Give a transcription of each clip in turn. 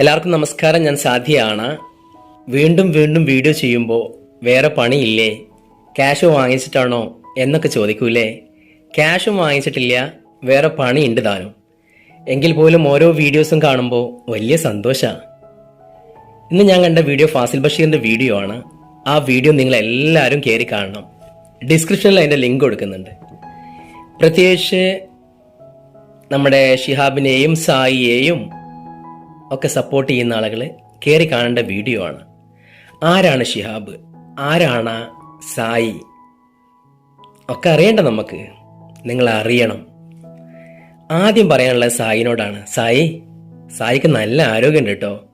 എല്ലാവർക്കും നമസ്കാരം. ഞാൻ സാധ്യയാണ്. വീണ്ടും വീണ്ടും വീഡിയോ ചെയ്യുമ്പോൾ വേറെ പണിയില്ലേ? ക്യാഷ് വാങ്ങിച്ചിട്ടാണോ എന്നൊക്കെ ചോദിക്കൂലേ ക്യാഷും വാങ്ങിച്ചിട്ടില്ല വേറെ പണി പണിയുണ്ട് താനും. എങ്കിൽ പോലും ഓരോ വീഡിയോസും കാണുമ്പോൾ വലിയ സന്തോഷമാണ് ഇന്ന് ഞാൻ കണ്ട വീഡിയോ ഫാസിൽ ബഷീറിന്റെ വീഡിയോ ആണ്. ആ വീഡിയോ നിങ്ങൾ എല്ലാവരും കയറി കാണണം. ഡിസ്ക്രിപ്ഷനിൽ അതിന്റെ ലിങ്ക് കൊടുക്കുന്നുണ്ട്. പ്രത്യേകിച്ച് നമ്മുടെ ഷിഹാബിനെയും സായിയെയും ഒക്കെ സപ്പോർട്ട് ചെയ്യുന്ന ആളുകൾ കയറി കാണേണ്ട വീഡിയോ ആണ്. ആരാണ് ഷിഹാബ്? ആരാണ് സായി? ഒക്കെ അറിയണ്ട നമുക്ക്. നിങ്ങൾ അറിയണം. ആദ്യം പറയാനുള്ളത് സായിനോടാണ്. സായി സായിക്ക് നല്ല ആരോഗ്യമുണ്ട് കേട്ടോ.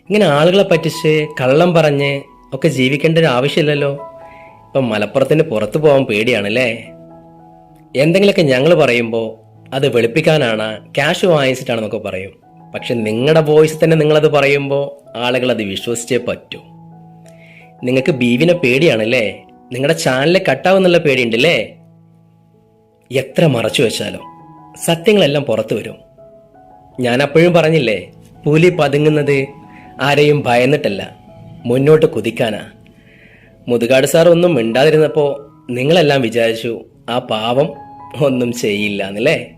ഇങ്ങനെ ആളുകളെ പറ്റിച്ച് കള്ളം പറഞ്ഞ് ഒക്കെ ജീവിക്കേണ്ട ഒരു ആവശ്യമില്ലല്ലോ. ഇപ്പം മലപ്പുറത്തിന് പുറത്തു പോകാൻ പേടിയാണല്ലേ? എന്തെങ്കിലുമൊക്കെ ഞങ്ങൾ പറയുമ്പോൾ അത് വെളുപ്പിക്കാനാണ് ക്യാഷ് വാങ്ങിച്ചിട്ടാണെന്നൊക്കെ പറയും. പക്ഷെ നിങ്ങളുടെ വോയിസ് തന്നെ നിങ്ങളത് പറയുമ്പോൾ ആളുകൾ അത് വിശ്വസിച്ചേ പറ്റൂ. നിങ്ങൾക്ക് ബീവിനെ പേടിയാണല്ലേ? നിങ്ങളുടെ ചാനലിൽ കട്ടാവുന്നുള്ള പേടിയുണ്ടല്ലേ? എത്ര മറച്ചു വെച്ചാലും സത്യങ്ങളെല്ലാം പുറത്തു വരും. ഞാൻ അപ്പോഴും പറഞ്ഞില്ലേ പുലി പതുങ്ങുന്നത് ആരെയും ഭയന്നിട്ടല്ല മുന്നോട്ട് കുതിക്കാനാ. മുതുകാട് സാർ ഒന്നും മിണ്ടാതിരുന്നപ്പോൾ നിങ്ങളെല്ലാം വിചാരിച്ചു ആ പാവം ഒന്നും ചെയ്യില്ല എന്നല്ലേ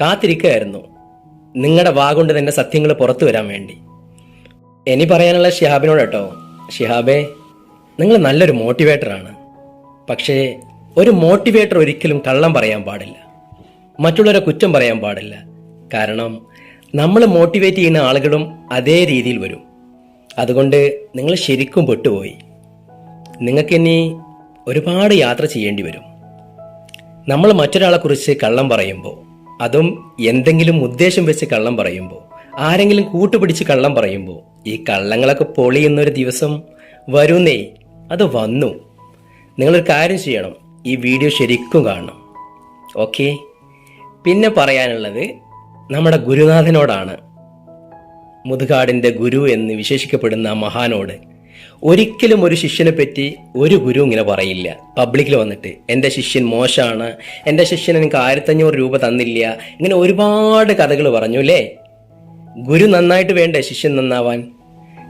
കാത്തിരിക്കുകയായിരുന്നു നിങ്ങളുടെ വാഗൊണ്ട് തന്നെ സത്യങ്ങൾ പുറത്തു വരാൻ വേണ്ടി. ഇനി പറയാനുള്ള ഷിഹാബിനോട് കേട്ടോ. ഷിഹാബെ നിങ്ങൾ നല്ലൊരു മോട്ടിവേറ്ററാണ് പക്ഷേ ഒരു മോട്ടിവേറ്റർ ഒരിക്കലും കള്ളം പറയാൻ പാടില്ല. മറ്റുള്ളവരെ കുറ്റം പറയാൻ പാടില്ല. കാരണം നമ്മൾ മോട്ടിവേറ്റ് ചെയ്യുന്ന ആളുകളും അതേ രീതിയിൽ വരും. അതുകൊണ്ട് നിങ്ങൾ ശരിക്കും പെട്ടുപോയി. നിങ്ങൾക്കിനി ഒരുപാട് യാത്ര ചെയ്യേണ്ടി വരും. നമ്മൾ മറ്റൊരാളെക്കുറിച്ച് കള്ളം പറയുമ്പോൾ അതും എന്തെങ്കിലും ഉദ്ദേശം വെച്ച് കള്ളം പറയുമ്പോൾ ആരെങ്കിലും കൂട്ടുപിടിച്ച് കള്ളം പറയുമ്പോൾ ഈ കള്ളങ്ങളൊക്കെ പൊളിയുന്നൊരു ദിവസം വരുന്നേ അത് വന്നു. നിങ്ങളൊരു കാര്യം ചെയ്യണം ഈ വീഡിയോ ശരിക്കും കാണണം. ഓക്കെ? പിന്നെ പറയാനുള്ളത് നമ്മുടെ ഗുരുനാഥനോടാണ്. മുതുകാടിന്റെ ഗുരു എന്ന് വിശേഷിക്കപ്പെടുന്ന മഹാനോട് ഒരിക്കലും ഒരു ശിഷ്യനെ പറ്റി ഒരു ഗുരു ഇങ്ങനെ പറയില്ല. പബ്ലിക്കിൽ വന്നിട്ട് എന്റെ ശിഷ്യൻ മോശമാണ് എന്റെ ശിഷ്യൻ എനിക്ക് ആയിരത്തഞ്ഞൂറ് രൂപ തന്നില്ല. ഇങ്ങനെ ഒരുപാട് കഥകൾ പറഞ്ഞു അല്ലേ ഗുരു നന്നായിട്ട് വേണ്ടേ ശിഷ്യൻ നന്നാവാൻ?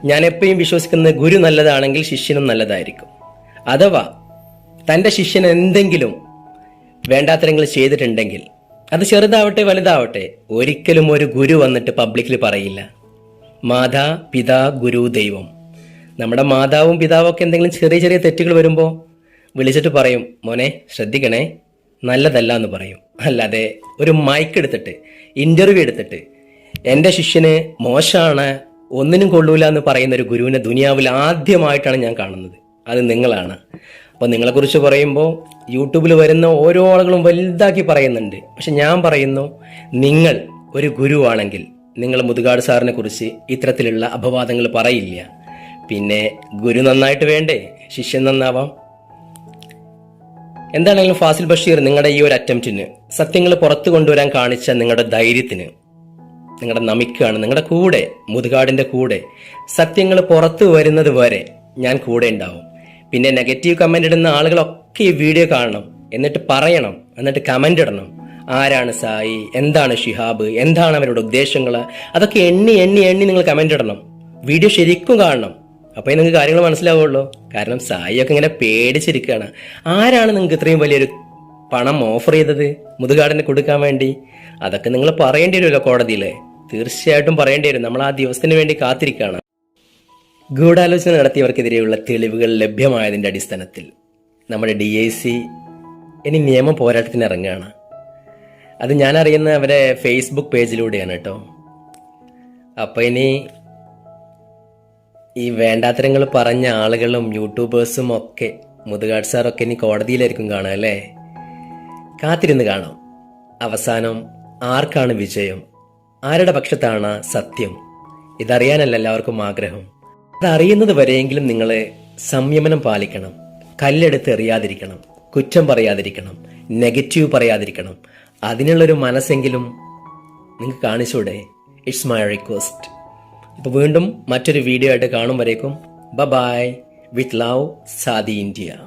ഞാൻ എപ്പോഴും വിശ്വസിക്കുന്നത് ഗുരു നല്ലതാണെങ്കിൽ ശിഷ്യനും നല്ലതായിരിക്കും. അഥവാ തന്റെ ശിഷ്യൻ എന്തെങ്കിലും വേണ്ടാത്തരങ്ങൾ ചെയ്തിട്ടുണ്ടെങ്കിൽ അത് ചെറുതാവട്ടെ വലുതാവട്ടെ ഒരിക്കലും ഒരു ഗുരു വന്നിട്ട് പബ്ലിക്കിൽ പറയില്ല. മാതാ പിതാ ഗുരു ദൈവം. നമ്മുടെ മാതാവും പിതാവും ഒക്കെ എന്തെങ്കിലും ചെറിയ ചെറിയ തെറ്റുകൾ വരുമ്പോൾ വിളിച്ചിട്ട് പറയും മോനെ ശ്രദ്ധിക്കണേ നല്ലതല്ല എന്ന് പറയും. അല്ലാതെ ഒരു മൈക്ക് എടുത്തിട്ട് ഇന്റർവ്യൂ എടുത്തിട്ട് എന്റെ ശിഷ്യന് മോശമാണ് ഒന്നിനും കൊള്ളൂല എന്ന് പറയുന്ന ഒരു ഗുരുവിനെ ദുനിയാവിൽ ആദ്യമായിട്ടാണ് ഞാൻ കാണുന്നത്. അത് നിങ്ങളാണ്. അപ്പോൾ നിങ്ങളെക്കുറിച്ച് പറയുമ്പോൾ യൂട്യൂബിൽ വരുന്ന ഓരോ ആളുകളും വലുതാക്കി പറയുന്നുണ്ട്. പക്ഷെ ഞാൻ പറയുന്നു നിങ്ങൾ ഒരു ഗുരുവാണെങ്കിൽ നിങ്ങൾ മുതുകാട് സാറിനെ കുറിച്ച് ഇത്തരത്തിലുള്ള അപവാദങ്ങൾ പറയില്ല. പിന്നെ ഗുരു നന്നായിട്ട് വേണ്ടേ? ശിഷ്യൻ നന്നാവാം. എന്താണെങ്കിലും ഫാസിൽ ബഷീർ നിങ്ങളുടെ ഈ ഒരു അറ്റംപ്റ്റിന് സത്യങ്ങൾ പുറത്തു കൊണ്ടുവരാൻ കാണിച്ച നിങ്ങളുടെ ധൈര്യത്തിന് നിങ്ങളുടെ നമിക്കാണ് നിങ്ങളുടെ കൂടെ മുതുകാടിന്റെ കൂടെ സത്യങ്ങൾ പുറത്തു വരുന്നത് വരെ ഞാൻ കൂടെ ഉണ്ടാവും. പിന്നെ നെഗറ്റീവ് കമന്റ് ഇടുന്ന ആളുകളൊക്കെ ഈ വീഡിയോ കാണണം. എന്നിട്ട് പറയണം. എന്നിട്ട് കമന്റ് ഇടണം. ആരാണ് സായി? എന്താണ് ഷിഹാബ്? എന്താണ് അവരുടെ ഉദ്ദേശങ്ങൾ അതൊക്കെ എണ്ണി എണ്ണി എണ്ണി നിങ്ങൾ കമന്റ് ഇടണം. വീഡിയോ ശരിക്കും കാണണം. അപ്പോൾ നിങ്ങൾക്ക് കാര്യങ്ങൾ മനസ്സിലാവുള്ളൂ. കാരണം സായിയൊക്കെ ഇങ്ങനെ പേടിച്ചിരിക്കുകയാണ്. ആരാണ് നിങ്ങൾക്ക് ഇത്രയും വലിയൊരു പണം ഓഫർ ചെയ്തത്? മുതുകാടിന് കൊടുക്കാൻ വേണ്ടി? അതൊക്കെ നിങ്ങൾ പറയേണ്ടി വരുമല്ലോ കോടതിയിൽ തീർച്ചയായിട്ടും പറയേണ്ടി വരും. നമ്മൾ ആ ദിവസത്തിന് വേണ്ടി കാത്തിരിക്കുകയാണ്. ഗൂഢാലോചന നടത്തിയവർക്കെതിരെയുള്ള തെളിവുകൾ ലഭ്യമായതിന്റെ അടിസ്ഥാനത്തിൽ നമ്മുടെ ഡി ഐ സി ഇനി നിയമ പോരാട്ടത്തിന് ഇറങ്ങുകയാണ്. അത് ഞാൻ അറിയുന്ന അവരെ ഫേസ്ബുക്ക് പേജിലൂടെയാണ് കേട്ടോ. അപ്പോൾ ഇനി ഈ വേണ്ടാത്തരങ്ങൾ പറഞ്ഞ ആളുകളും യൂട്യൂബേഴ്സും ഒക്കെ മുതുകാട് സാറൊക്കെ ഇനി കോടതിയിലായിരിക്കും കാണുക അല്ലേ? കാത്തിരുന്ന് കാണാം. അവസാനം ആർക്കാണ് വിജയം? ആരുടെ പക്ഷത്താണ് സത്യം? ഇതറിയാനല്ല എല്ലാവർക്കും ആഗ്രഹം. അതറിയുന്നത് വരെയെങ്കിലും നിങ്ങൾ സംയമനം പാലിക്കണം. കല്ലെടുത്ത് എറിയാതിരിക്കണം. കുറ്റം പറയാതിരിക്കണം. നെഗറ്റീവ് പറയാതിരിക്കണം. അതിനുള്ളൊരു മനസ്സെങ്കിലും നിങ്ങൾക്ക് കാണിച്ചൂടെ? ഇറ്റ്സ് മൈ റിക്വസ്റ്റ് അപ്പോൾ വീണ്ടും മറ്റൊരു വീഡിയോ ആയിട്ട് കാണും വരേക്കും. ബ bye with love Sadi India